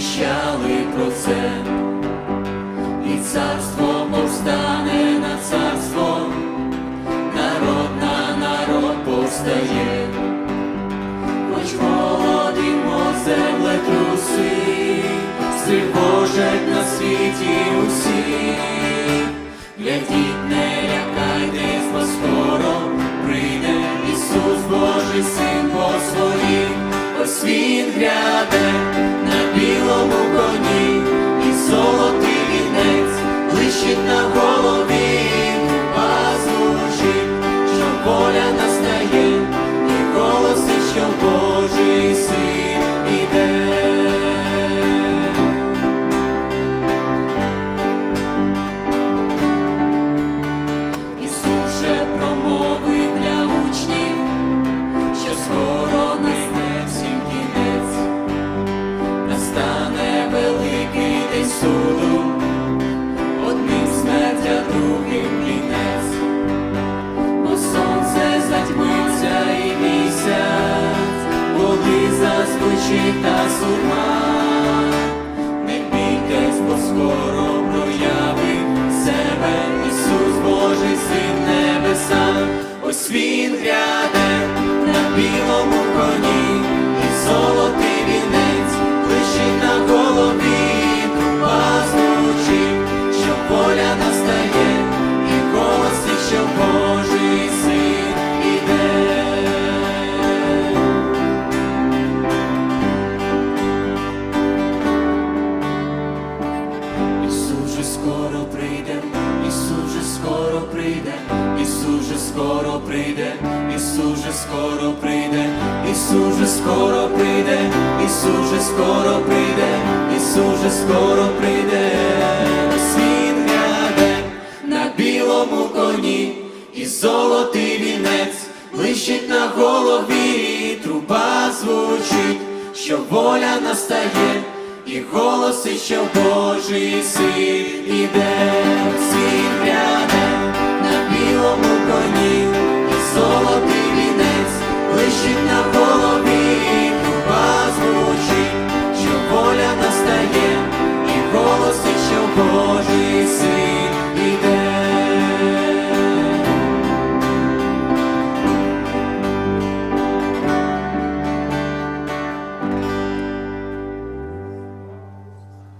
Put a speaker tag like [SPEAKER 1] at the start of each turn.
[SPEAKER 1] пророки про це, і царство повстане на царство, народ на народ повстає, хоч голодимо землетруси, стривожать на світі усі. Глядіть, не лякайтесь, бо скоро прийде Ісус Божий Син по своїм, ось гряде та сурма. Не бійтесь, бо скоро проявить себе. Ісус Божий Син небеса, ось він гряде Ісус же скоро прийде, Ісус же скоро прийде, Ісус же скоро прийде, Ісус же скоро прийде, Ісус же скоро прийде, Ісус же скоро прийде, Ісус же скоро прийде, Ось він гряде на білому коні, і золотий вінець блищить на голові, труба звучить, що воля настає. І голос, що Божий син іде,